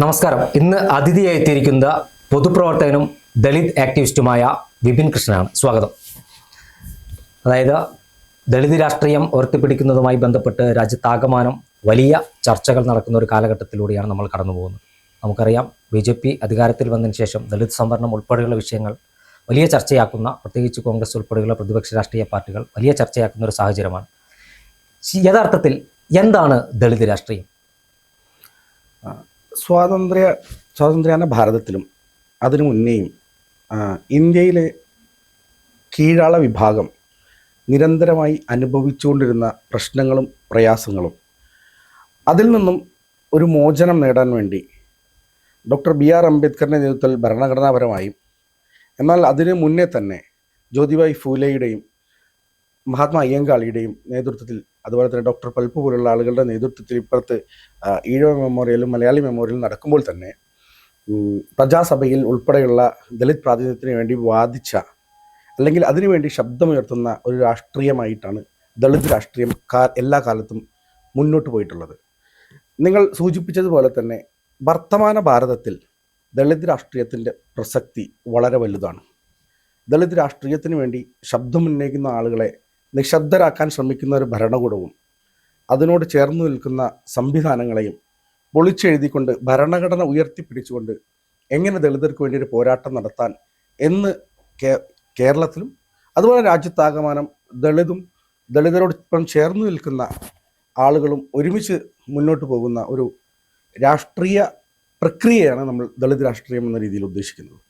നമസ്കാരം. ഇന്ന് അതിഥിയായി എത്തിയിരിക്കുന്ന പൊതുപ്രവർത്തകനും ദളിത് ആക്ടിവിസ്റ്റുമായ വിപിൻ കൃഷ്ണനാണ്. സ്വാഗതം. അതായത് ദളിത് രാഷ്ട്രീയം ഉയർത്തിപ്പിടിക്കുന്നതുമായി ബന്ധപ്പെട്ട് രാജ്യത്താകമാനം വലിയ ചർച്ചകൾ നടക്കുന്ന ഒരു കാലഘട്ടത്തിലൂടെയാണ് നമ്മൾ കടന്നു പോകുന്നത്. നമുക്കറിയാം ബി ജെ പി അധികാരത്തിൽ വന്നതിന് ശേഷം ദളിത് സംവരണം ഉൾപ്പെടെയുള്ള വിഷയങ്ങൾ വലിയ ചർച്ചയാക്കുന്ന പ്രത്യേകിച്ച് കോൺഗ്രസ് ഉൾപ്പെടെയുള്ള പ്രതിപക്ഷ രാഷ്ട്രീയ പാർട്ടികൾ വലിയ ചർച്ചയാക്കുന്ന ഒരു സാഹചര്യമാണ്. യഥാർത്ഥത്തിൽ എന്താണ് ദളിത് രാഷ്ട്രീയം? സ്വാതന്ത്ര്യ സ്വാതന്ത്ര്യാന ഭാരതത്തിലും അതിനു മുന്നേയും ഇന്ത്യയിലെ കീഴാള വിഭാഗം നിരന്തരമായി അനുഭവിച്ചുകൊണ്ടിരുന്ന പ്രശ്നങ്ങളും പ്രയാസങ്ങളും അതിൽ നിന്നും ഒരു മോചനം നേടാൻ വേണ്ടി ഡോക്ടർ ബി ആർ അംബേദ്കറിന്റെ നേതൃത്വത്തിൽ ഭരണഘടനാപരമായും എന്നാൽ അതിനു മുന്നേ തന്നെ ജ്യോതിബായി ഫൂലെയുടെയും മഹാത്മാ അയ്യങ്കാളിയുടെയും നേതൃത്വത്തിൽ അതുപോലെ തന്നെ ഡോക്ടർ പൽപ്പ് പോലുള്ള ആളുകളുടെ നേതൃത്വത്തിൽ ഇപ്പുറത്ത് ഈഴവ മെമ്മോറിയലും മലയാളി മെമ്മോറിയലും നടക്കുമ്പോൾ തന്നെ പ്രജാസഭയിൽ ഉൾപ്പെടെയുള്ള ദളിത് പ്രാതിനിധ്യത്തിന് വേണ്ടി വാദിച്ച അല്ലെങ്കിൽ അതിനുവേണ്ടി ശബ്ദമുയർത്തുന്ന ഒരു രാഷ്ട്രീയമായിട്ടാണ് ദളിത് രാഷ്ട്രീയം കാ എല്ലാ കാലത്തും മുന്നോട്ട് പോയിട്ടുള്ളത്. നിങ്ങൾ സൂചിപ്പിച്ചതുപോലെ തന്നെ വർത്തമാന ഭാരതത്തിൽ ദളിത് രാഷ്ട്രീയത്തിന്റെ പ്രസക്തി വളരെ വലുതാണ്. ദളിത് രാഷ്ട്രീയത്തിന് വേണ്ടി ശബ്ദമുന്നയിക്കുന്ന ആളുകളെ നിശബ്ദരാക്കാൻ ശ്രമിക്കുന്ന ഒരു ഭരണകൂടവും അതിനോട് ചേർന്ന് നിൽക്കുന്ന സംവിധാനങ്ങളെയും പൊളിച്ചെഴുതിക്കൊണ്ട് ഭരണഘടന ഉയർത്തിപ്പിടിച്ചുകൊണ്ട് എങ്ങനെ ദളിതർക്ക് വേണ്ടി ഒരു പോരാട്ടം നടത്താൻ എന്ന് കേരളത്തിലും അതുപോലെ രാജ്യത്താകമാനം ദളിതും ദളിതരോടൊപ്പം ചേർന്ന് നിൽക്കുന്ന ആളുകളും ഒരുമിച്ച് മുന്നോട്ട് പോകുന്ന ഒരു രാഷ്ട്രീയ പ്രക്രിയയാണ് നമ്മൾ ദളിത് രാഷ്ട്രീയം എന്ന രീതിയിൽ ഉദ്ദേശിക്കുന്നത്.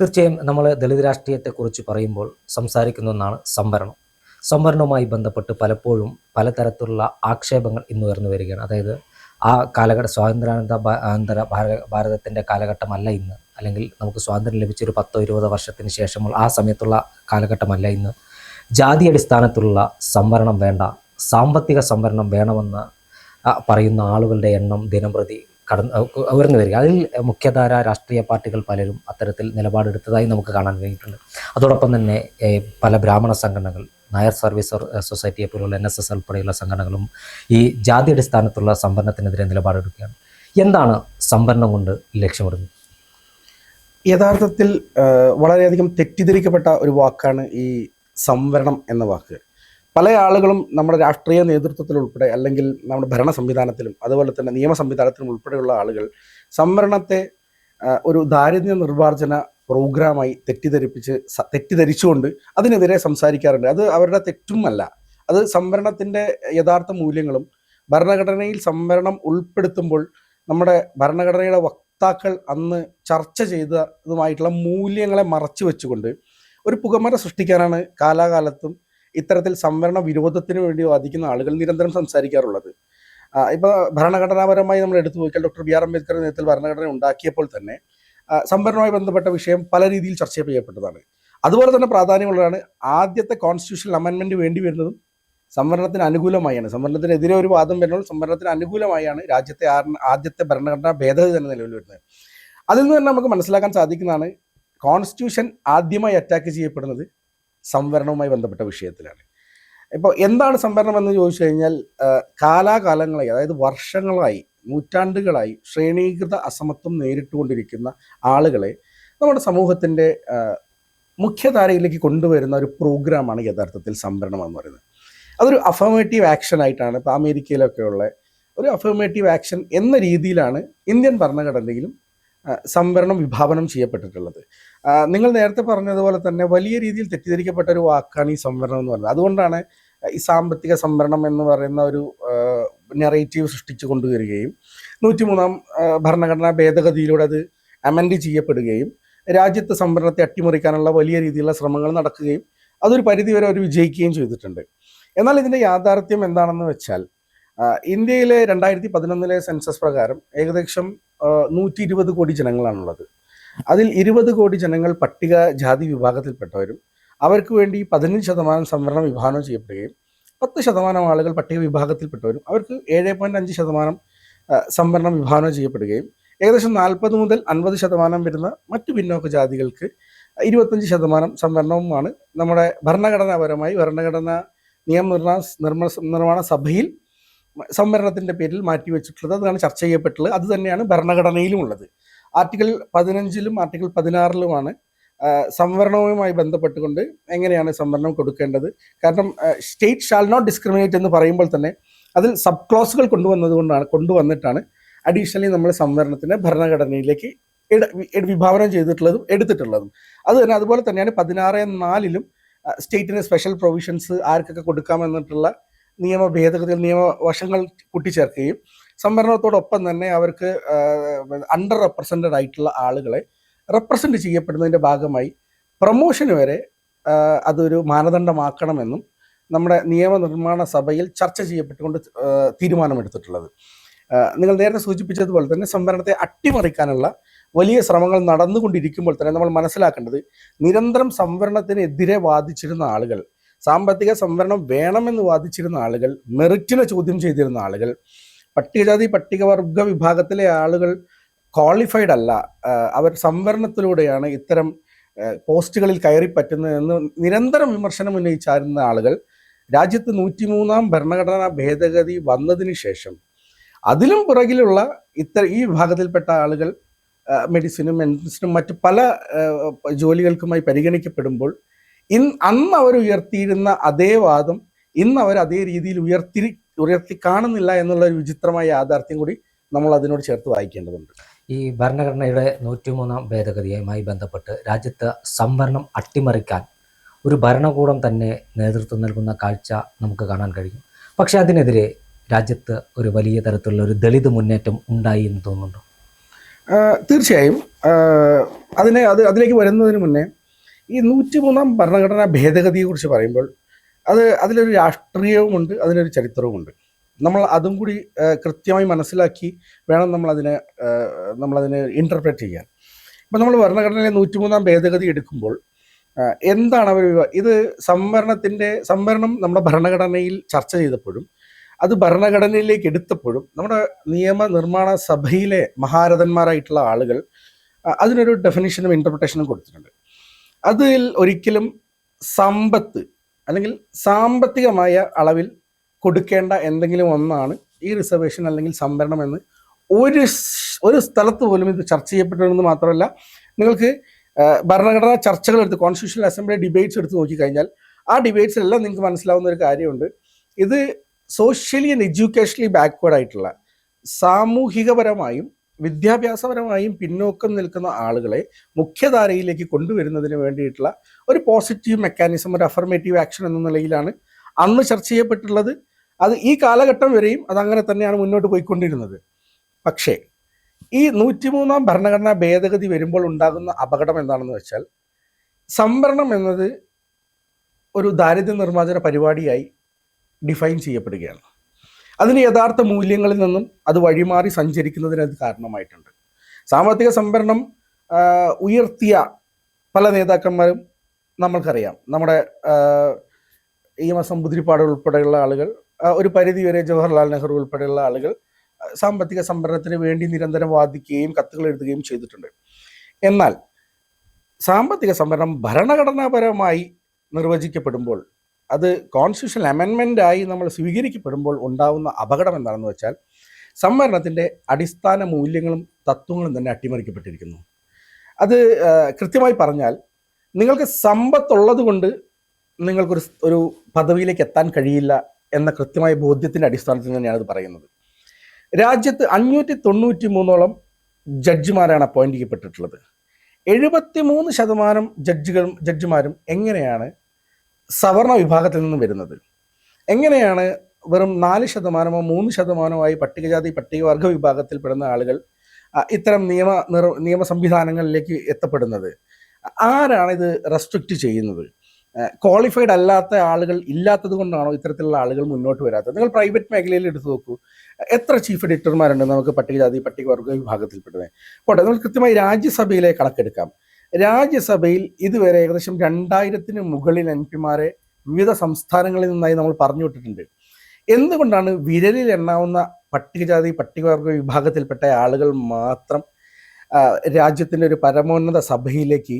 തീർച്ചയായും നമ്മൾ ദളിത് രാഷ്ട്രീയത്തെക്കുറിച്ച് പറയുമ്പോൾ സംസാരിക്കുന്ന ഒന്നാണ് സംവരണം. സംവരണവുമായി ബന്ധപ്പെട്ട് പലപ്പോഴും പലതരത്തിലുള്ള ആക്ഷേപങ്ങൾ ഇന്ന് ഉയർന്നു വരികയാണ്. അതായത് ആ കാലഘട്ട സ്വാതന്ത്ര്യാനന്ത അന്തര ഭാര- ഭാരതത്തിന്റെ കാലഘട്ടമല്ല ഇന്ന്. അല്ലെങ്കിൽ നമുക്ക് സ്വാതന്ത്ര്യം ലഭിച്ചൊരു പത്തോ ഇരുപതോ വർഷത്തിന് ശേഷമുള്ള ആ സമയത്തുള്ള കാലഘട്ടമല്ല ഇന്ന്. ജാതി അടിസ്ഥാനത്തിലുള്ള സംവരണം വേണ്ട സാമ്പത്തിക സംവരണം വേണമെന്ന് പറയുന്ന ആളുകളുടെ എണ്ണം ദിനംപ്രതി കടന്ന് ഉയർന്നു വരിക. അതിൽ മുഖ്യധാര രാഷ്ട്രീയ പാർട്ടികൾ പലരും അത്തരത്തിൽ നിലപാടെടുത്തതായി നമുക്ക് കാണാൻ കഴിഞ്ഞിട്ടുണ്ട്. അതോടൊപ്പം തന്നെ പല ബ്രാഹ്മണ സംഘടനകൾ നായർ സർവീസ് സൊസൈറ്റിയെ പോലുള്ള എൻ എസ് എസ് ഉൾപ്പെടെയുള്ള സംഘടനകളും ഈ ജാതി അടിസ്ഥാനത്തുള്ള സംവരണത്തിനെതിരെ നിലപാടെടുക്കുകയാണ്. എന്താണ് സംവരണം കൊണ്ട് ലക്ഷ്യമിടുന്നത്? യഥാർത്ഥത്തിൽ വളരെയധികം തെറ്റിദ്ധരിക്കപ്പെട്ട ഒരു വാക്കാണ് ഈ സംവരണം എന്ന വാക്ക്. പല ആളുകളും നമ്മുടെ രാഷ്ട്രീയ നേതൃത്വത്തിൽ ഉൾപ്പെടെ അല്ലെങ്കിൽ നമ്മുടെ ഭരണ സംവിധാനത്തിലും അതുപോലെ തന്നെ നിയമ സംവിധാനത്തിലും ഉൾപ്പെടെയുള്ള ആളുകൾ സംവരണത്തെ ഒരു ദാരിദ്ര്യ നിർമ്മാർജന പ്രോഗ്രാമായി തെറ്റിദ്ധരിപ്പിച്ച് തെറ്റിദ്ധരിച്ചുകൊണ്ട് അതിനെതിരെ സംസാരിക്കാറുണ്ട്. അത് അവരുടെ തെറ്റുമല്ല. അത് സംവരണത്തിന്റെ യഥാർത്ഥ മൂല്യങ്ങളും ഭരണഘടനയിൽ സംവരണം ഉൾപ്പെടുത്തുമ്പോൾ നമ്മുടെ ഭരണഘടനയുടെ വക്താക്കൾ അന്ന് ചർച്ച ചെയ്തതുമായിട്ടുള്ള മൂല്യങ്ങളെ മറച്ചു വെച്ചുകൊണ്ട് ഒരു പുകമറ സൃഷ്ടിക്കാനാണ് കാലാകാലത്തും ഇത്തരത്തിൽ സംവരണ വിരോധത്തിന് വേണ്ടി വാദിക്കുന്ന ആളുകൾ നിരന്തരം സംസാരിക്കാറുള്ളത്. ഇപ്പോൾ ഇപ്പൊ ഭരണഘടനാപരമായി നമ്മൾ എടുത്തു നോക്കിയാൽ ഡോക്ടർ ബി ആർ അംബേദ്കർ നേതൃത്വത്തിൽ ഭരണഘടന ഉണ്ടാക്കിയപ്പോൾ തന്നെ സംവരണവുമായി ബന്ധപ്പെട്ട വിഷയം പല രീതിയിൽ ചർച്ച ചെയ്യപ്പെട്ടതാണ്. അതുപോലെ തന്നെ പ്രാധാന്യമുള്ളതാണ് ആദ്യത്തെ കോൺസ്റ്റിറ്റ്യൂഷണൽ അമെൻമെന്റ് വേണ്ടി വരുന്നതും സംവരണത്തിന് അനുകൂലമായാണ്. സംവരണത്തിനെതിരെ ഒരു വാദം വരുമ്പോൾ സംവരണത്തിന് അനുകൂലമായാണ് രാജ്യത്തെ ആദ്യത്തെ ഭരണഘടനാ ഭേദഗതി തന്നെ നിലവിൽ വരുന്നത്. അതിൽ നിന്ന് തന്നെ നമുക്ക് മനസ്സിലാക്കാൻ സാധിക്കുന്നതാണ് കോൺസ്റ്റിറ്റ്യൂഷൻ ആദ്യമായി അറ്റാക്ക് ചെയ്യപ്പെടുന്നത് സംവരണവുമായി ബന്ധപ്പെട്ട വിഷയത്തിലാണ്. ഇപ്പോൾ എന്താണ് സംവരണം എന്ന് ചോദിച്ചു കഴിഞ്ഞാൽ കാലാകാലങ്ങളായി അതായത് വർഷങ്ങളായി നൂറ്റാണ്ടുകളായി ശ്രേണീകൃത അസമത്വം നേരിട്ടുകൊണ്ടിരിക്കുന്ന ആളുകളെ നമ്മുടെ സമൂഹത്തിന്റെ മുഖ്യധാരയിലേക്ക് കൊണ്ടുവരുന്ന ഒരു പ്രോഗ്രാമാണ് യഥാർത്ഥത്തിൽ സംവരണം എന്ന് പറയുന്നത്. അതൊരു അഫർമേറ്റീവ് ആക്ഷൻ ആയിട്ടാണ് ഇപ്പോൾ അമേരിക്കയിലൊക്കെ ഉള്ള ഒരു അഫർമേറ്റീവ് ആക്ഷൻ എന്ന രീതിയിലാണ് ഇന്ത്യൻ ഭരണഘടനയിലും സംവരണം വിഭാവനം ചെയ്യപ്പെട്ടിട്ടുള്ളത്. നിങ്ങൾ നേരത്തെ പറഞ്ഞതുപോലെ തന്നെ വലിയ രീതിയിൽ തെറ്റിദ്ധരിക്കപ്പെട്ട ഒരു വാക്കാണ് ഈ സംവരണം എന്ന് പറയുന്നത്. അതുകൊണ്ടാണ് ഈ സാമ്പത്തിക സംവരണം എന്ന് പറയുന്ന ഒരു നെറേറ്റീവ് സൃഷ്ടിച്ചു കൊണ്ടുവരികയും നൂറ്റിമൂന്നാം ഭരണഘടനാ ഭേദഗതിയിലൂടെ അത് അമെൻഡ് ചെയ്യപ്പെടുകയും രാജ്യത്ത് സംവരണത്തെ അട്ടിമറിക്കാനുള്ള വലിയ രീതിയിലുള്ള ശ്രമങ്ങൾ നടക്കുകയും അതൊരു പരിധിവരെ അവർ വിജയിക്കുകയും ചെയ്തിട്ടുണ്ട്. എന്നാൽ ഇതിന്റെ യാഥാർത്ഥ്യം എന്താണെന്ന് വെച്ചാൽ ഇന്ത്യയിലെ രണ്ടായിരത്തി പതിനൊന്നിലെ സെൻസസ് പ്രകാരം ഏകദേശം നൂറ്റി ഇരുപത് കോടി ജനങ്ങളാണുള്ളത്. അതിൽ ഇരുപത് കോടി ജനങ്ങൾ പട്ടിക ജാതി വിഭാഗത്തിൽപ്പെട്ടവരും അവർക്ക് വേണ്ടി പതിനഞ്ച് ശതമാനം സംവരണം വിഭാവനം ചെയ്യപ്പെടുകയും പത്ത് ശതമാനം ആളുകൾ പട്ടിക വിഭാഗത്തിൽപ്പെട്ടവരും അവർക്ക് ഏഴ് പോയിന്റ് അഞ്ച് ശതമാനം സംവരണം വിഭാവനം ചെയ്യപ്പെടുകയും ഏകദേശം നാൽപ്പത് മുതൽ അൻപത് ശതമാനം വരുന്ന മറ്റു പിന്നോക്ക ജാതികൾക്ക് ഇരുപത്തഞ്ച് ശതമാനം സംവരണവുമാണ് നമ്മുടെ ഭരണഘടനാപരമായി ഭരണഘടന നിയമനിർമ്മാണ നിർമ്മ നിർമ്മാണ സഭയിൽ സംവരണത്തിന്റെ പേരിൽ മാറ്റിവെച്ചിട്ടുള്ളത്. അതാണ് ചർച്ച ചെയ്യപ്പെട്ടുള്ളത്. അത് തന്നെയാണ് ഭരണഘടനയിലും ഉള്ളത്. ആർട്ടിക്കിൾ പതിനഞ്ചിലും ആർട്ടിക്കിൾ പതിനാറിലുമാണ് സംവരണവുമായി ബന്ധപ്പെട്ടുകൊണ്ട് എങ്ങനെയാണ് സംവരണം കൊടുക്കേണ്ടത്? കാരണം സ്റ്റേറ്റ് ഷാൽ നോട്ട് ഡിസ്ക്രിമിനേറ്റ് എന്ന് പറയുമ്പോൾ തന്നെ അതിൽ സബ് ക്ലോസുകൾ കൊണ്ടുവന്നത് കൊണ്ടാണ് കൊണ്ടുവന്നിട്ടാണ് അഡീഷണലി നമ്മൾ സംവരണത്തിന് ഭരണഘടനയിലേക്ക് വിഭാവനം ചെയ്തിട്ടുള്ളതും എടുത്തിട്ടുള്ളതും. അത് തന്നെ അതുപോലെ തന്നെയാണ് പതിനാറ് നാലിലും സ്റ്റേറ്റിന് സ്പെഷ്യൽ പ്രൊവിഷൻസ് ആർക്കൊക്കെ കൊടുക്കാമെന്നിട്ടുള്ള നിയമ ഭേദഗതികൾ നിയമ വശങ്ങൾ കൂട്ടിച്ചേർക്കുകയും സംവരണത്തോടൊപ്പം തന്നെ അവർക്ക് അണ്ടർ റെപ്രസെന്റഡ് ആയിട്ടുള്ള ആളുകളെ റെപ്രസെന്റ് ചെയ്യപ്പെടുന്നതിന്റെ ഭാഗമായി പ്രൊമോഷന് വരെ അതൊരു മാനദണ്ഡമാക്കണമെന്നും നമ്മുടെ നിയമനിർമ്മാണ സഭയിൽ ചർച്ച ചെയ്യപ്പെട്ടുകൊണ്ട് തീരുമാനമെടുത്തിട്ടുള്ളത്. നിങ്ങൾ നേരത്തെ സൂചിപ്പിച്ചതുപോലെ തന്നെ സംവരണത്തെ അട്ടിമറിക്കാനുള്ള വലിയ ശ്രമങ്ങൾ നടന്നുകൊണ്ടിരിക്കുമ്പോൾ തന്നെ നമ്മൾ മനസ്സിലാക്കേണ്ടത് നിരന്തരം സംവരണത്തിനെതിരെ വാദിച്ചിരുന്ന ആളുകൾ സാമ്പത്തിക സംവരണം വേണമെന്ന് വാദിച്ചിരുന്ന ആളുകൾ മെറിറ്റിനെ ചോദ്യം ചെയ്തിരുന്ന ആളുകൾ പട്ടികജാതി പട്ടികവർഗ വിഭാഗത്തിലെ ആളുകൾ ക്വാളിഫൈഡ് അല്ല. അവർ സംവരണത്തിലൂടെയാണ് ഇത്തരം പോസ്റ്റുകളിൽ കയറി പറ്റുന്നതെന്ന് നിരന്തരം വിമർശനം ഉന്നയിച്ചായിരുന്ന ആളുകൾ രാജ്യത്ത് നൂറ്റിമൂന്നാം ഭരണഘടനാ ഭേദഗതി വന്നതിന് ശേഷം അതിലും പുറകിലുള്ള ഇത്ര ഈ വിഭാഗത്തിൽപ്പെട്ട ആളുകൾ മെഡിസിനും മെൻസിനും മറ്റ് പല ജോലികൾക്കുമായി പരിഗണിക്കപ്പെടുമ്പോൾ ഇൻ അന്ന് അവർ ഉയർത്തിയിരുന്ന അതേ വാദം ഇന്ന് അവർ അതേ രീതിയിൽ ഉയർത്തി ഉയർത്തി കാണുന്നില്ല എന്നുള്ള ഒരു വിചിത്രമായ യാഥാർത്ഥ്യം കൂടി നമ്മൾ അതിനോട് ചേർത്ത് വായിക്കേണ്ടതുണ്ട്. ഈ ഭരണഘടനയുടെ നൂറ്റിമൂന്നാം ഭേദഗതിയുമായി ബന്ധപ്പെട്ട് രാജ്യത്ത് സംവരണം അട്ടിമറിക്കാൻ ഒരു ഭരണകൂടം തന്നെ നേതൃത്വം നൽകുന്ന കാഴ്ച നമുക്ക് കാണാൻ കഴിയും. പക്ഷേ അതിനെതിരെ രാജ്യത്ത് ഒരു വലിയ തരത്തിലുള്ള ഒരു ദളിത് മുന്നേറ്റം ഉണ്ടായി എന്ന് തോന്നുന്നുണ്ടോ? തീർച്ചയായും. അതിനെ അത് അതിലേക്ക് വരുന്നതിന് മുന്നേ ഈ നൂറ്റിമൂന്നാം ഭരണഘടനാ ഭേദഗതിയെക്കുറിച്ച് പറയുമ്പോൾ അത് അതിലൊരു രാഷ്ട്രീയവുമുണ്ട് അതിലൊരു ചരിത്രവുമുണ്ട്. നമ്മൾ അതും കൂടി കൃത്യമായി മനസ്സിലാക്കി വേണം നമ്മളതിനെ നമ്മളതിനെ ഇന്റർപ്രറ്റ് ചെയ്യാൻ. ഇപ്പം നമ്മൾ ഭരണഘടനയിലെ നൂറ്റിമൂന്നാം ഭേദഗതി എടുക്കുമ്പോൾ എന്താണ് അവർ ഇത് സംവരണത്തിന്റെ സംവരണം നമ്മുടെ ഭരണഘടനയിൽ ചർച്ച ചെയ്തപ്പോഴും അത് ഭരണഘടനയിലേക്ക് എടുത്തപ്പോഴും നമ്മുടെ നിയമനിർമ്മാണ സഭയിലെ മഹാരഥന്മാരായിട്ടുള്ള ആളുകൾ അതിനൊരു ഡെഫിനിഷനും ഇന്റർപ്രിട്ടേഷനും കൊടുത്തിട്ടുണ്ട്. അതിൽ ഒരിക്കലും സമ്പത്ത് അല്ലെങ്കിൽ സാമ്പത്തികമായ അളവിൽ കൊടുക്കേണ്ട എന്തെങ്കിലും ഒന്നാണ് ഈ റിസർവേഷൻ അല്ലെങ്കിൽ സംവരണം എന്ന്. ഒരു ഒരു സ്ഥലത്ത് പോലും ഇത് ചർച്ച ചെയ്യപ്പെട്ടിരുന്നത് മാത്രമല്ല നിങ്ങൾക്ക് ഭരണഘടനാ ചർച്ചകൾ എടുത്ത് കോൺസ്റ്റിറ്റ്യൂഷണൽ അസംബ്ലി ഡിബേറ്റ്സ് എടുത്ത് നോക്കിക്കഴിഞ്ഞാൽ ആ ഡിബേറ്റ്സിലെല്ലാം നിങ്ങൾക്ക് മനസ്സിലാവുന്ന ഒരു കാര്യമുണ്ട്. ഇത് സോഷ്യലി ആൻഡ് എഡ്യൂക്കേഷണലി ബാക്ക്വേഡ് ആയിട്ടുള്ള സാമൂഹികപരമായും വിദ്യാഭ്യാസപരമായും പിന്നോക്കം നിൽക്കുന്ന ആളുകളെ മുഖ്യധാരയിലേക്ക് കൊണ്ടുവരുന്നതിന് വേണ്ടിയിട്ടുള്ള ഒരു പോസിറ്റീവ് മെക്കാനിസം ഒരു അഫർമേറ്റീവ് ആക്ഷൻ എന്ന നിലയിലാണ് അന്ന് ചർച്ച ചെയ്യപ്പെട്ടുള്ളത് അത് ഈ കാലഘട്ടം വരെയും അതങ്ങനെ തന്നെയാണ് മുന്നോട്ട് പോയിക്കൊണ്ടിരുന്നത്. പക്ഷേ ഈ നൂറ്റിമൂന്നാം ഭരണഘടനാ ഭേദഗതി വരുമ്പോൾ ഉണ്ടാകുന്ന അപകടം എന്താണെന്ന് വെച്ചാൽ സംവരണം എന്നത് ഒരു ദാരിദ്ര്യ നിർമ്മാർജന പരിപാടിയായി ഡിഫൈൻ ചെയ്യപ്പെടുകയാണ്. അതിന് യഥാർത്ഥ മൂല്യങ്ങളിൽ നിന്നും അത് വഴിമാറി സഞ്ചരിക്കുന്നതിന് അത് കാരണമായിട്ടുണ്ട്. സാമ്പത്തിക സംവരണം ഉയർത്തിയ പല നേതാക്കന്മാരും നമ്മൾക്കറിയാം. നമ്മുടെ ഇ എം എസ് സമ്പുതിരിപ്പാട് ഉൾപ്പെടെയുള്ള ആളുകൾ ഒരു പരിധിവരെ ജവഹർലാൽ നെഹ്റു ഉൾപ്പെടെയുള്ള ആളുകൾ സാമ്പത്തിക സംവരണത്തിന് വേണ്ടി നിരന്തരം വാദിക്കുകയും കത്തുകൾ എഴുതുകയും ചെയ്തിട്ടുണ്ട്. എന്നാൽ സാമ്പത്തിക സംവരണം ഭരണഘടനാപരമായി നിർവചിക്കപ്പെടുമ്പോൾ അത് കോൺസ്റ്റിറ്റ്യൂഷണൽ അമെൻമെന്റ് ആയി നമ്മൾ സ്വീകരിക്കപ്പെടുമ്പോൾ ഉണ്ടാവുന്ന അപകടം എന്താണെന്ന് വെച്ചാൽ സംവരണത്തിന്റെ അടിസ്ഥാന മൂല്യങ്ങളും തത്വങ്ങളും തന്നെ അട്ടിമറിക്കപ്പെട്ടിരിക്കുന്നു. അത് കൃത്യമായി പറഞ്ഞാൽ നിങ്ങൾക്ക് സമ്പത്തുള്ളത് കൊണ്ട് നിങ്ങൾക്കൊരു ഒരു പദവിയിലേക്ക് എത്താൻ കഴിയില്ല എന്ന കൃത്യമായ ബോധ്യത്തിന്റെ അടിസ്ഥാനത്തിൽ തന്നെയാണ് ഇത് പറയുന്നത്. രാജ്യത്ത് അഞ്ഞൂറ്റി തൊണ്ണൂറ്റി മൂന്നോളം ജഡ്ജിമാരാണ് അപ്പോയിന്റ് ചെയ്യപ്പെട്ടിട്ടുള്ളത്. എഴുപത്തി മൂന്ന് ശതമാനം ജഡ്ജികളും ജഡ്ജിമാരും എങ്ങനെയാണ് സവർണ വിഭാഗത്തിൽ നിന്ന് വരുന്നത്? എങ്ങനെയാണ് വെറും നാല് ശതമാനമോ മൂന്ന് ശതമാനമോ ആയി പട്ടികജാതി പട്ടികവർഗ വിഭാഗത്തിൽപ്പെടുന്ന ആളുകൾ ഇത്തരം നിയമ നിർ നിയമ സംവിധാനങ്ങളിലേക്ക് എത്തപ്പെടുന്നത്? ആരാണ് ഇത് റെസ്ട്രിക്റ്റ് ചെയ്യുന്നത്? ക്വാളിഫൈഡ് അല്ലാത്ത ആളുകൾ ഇല്ലാത്തത് കൊണ്ടാണോ ഇത്തരത്തിലുള്ള ആളുകൾ മുന്നോട്ട് വരാത്തത്? നിങ്ങൾ പ്രൈവറ്റ് മേഖലയിൽ എടുത്തു നോക്കൂ. എത്ര ചീഫ് എഡിറ്റർമാരുണ്ട് നമുക്ക് പട്ടികജാതി പട്ടികവർഗ വിഭാഗത്തിൽപ്പെടുന്നത് പോട്ടെ നമ്മൾ കൃത്യമായി രാജ്യസഭയിലെ കണക്കെടുക്കാം. രാജ്യസഭയിൽ ഇതുവരെ ഏകദേശം രണ്ടായിരത്തിന് മുകളിൽ എം പിമാരെ വിവിധ സംസ്ഥാനങ്ങളിൽ നിന്നായി നമ്മൾ പറഞ്ഞു വിട്ടിട്ടുണ്ട്. എന്തുകൊണ്ടാണ് വിരലിൽ എണ്ണാവുന്ന പട്ടികജാതി പട്ടികവർഗ വിഭാഗത്തിൽപ്പെട്ട ആളുകൾ മാത്രം രാജ്യത്തിന്റെ ഒരു പരമോന്നത സഭയിലേക്ക്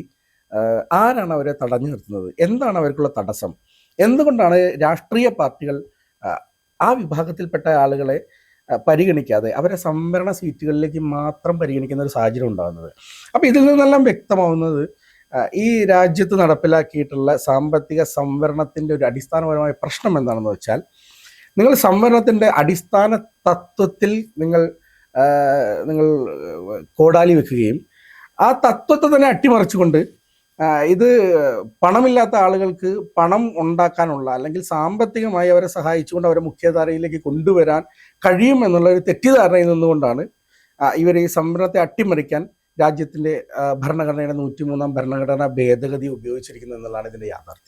ആരാണ് അവരെ തടഞ്ഞു നിർത്തുന്നത്? എന്താണ് അവർക്കുള്ള തടസ്സം? എന്തുകൊണ്ടാണ് രാഷ്ട്രീയ പാർട്ടികൾ ആ, വിഭാഗത്തിൽപ്പെട്ട ആളുകളെ പരിഗണിക്കാതെ അവരെ സംവരണ സീറ്റുകളിലേക്ക് മാത്രം പരിഗണിക്കുന്ന ഒരു സാഹചര്യം ഉണ്ടാകുന്നത്? അപ്പോൾ ഇതിൽ നിന്നെല്ലാം വ്യക്തമാവുന്നത് ഈ രാജ്യത്ത് നടപ്പിലാക്കിയിട്ടുള്ള സാമ്പത്തിക സംവരണത്തിന്റെ ഒരു അടിസ്ഥാനപരമായ പ്രശ്നം എന്താണെന്ന് വെച്ചാൽ നിങ്ങൾ സംവരണത്തിന്റെ അടിസ്ഥാന തത്വത്തിൽ നിങ്ങൾ നിങ്ങൾ കോടാലി വെക്കുകയും ആ തത്വത്തെ തന്നെ അട്ടിമറിച്ചുകൊണ്ട് ഇത് പണമില്ലാത്ത ആളുകൾക്ക് പണം ഉണ്ടാക്കാനുള്ള അല്ലെങ്കിൽ സാമ്പത്തികമായി അവരെ സഹായിച്ചുകൊണ്ട് അവരെ മുഖ്യധാരയിലേക്ക് കൊണ്ടുവരാൻ കഴിയും എന്നുള്ള ഒരു തെറ്റിദ്ധാരണയിൽ നിന്നുകൊണ്ടാണ് ഇവർ ഈ സംവരണത്തെ അട്ടിമറിക്കാൻ രാജ്യത്തിന്റെ ഭരണഘടനയുടെ നൂറ്റിമൂന്നാം ഭരണഘടനാ ഭേദഗതി ഉപയോഗിച്ചിരിക്കുന്നത് എന്നുള്ളതാണ് ഇതിന്റെ യാഥാർത്ഥ്യം.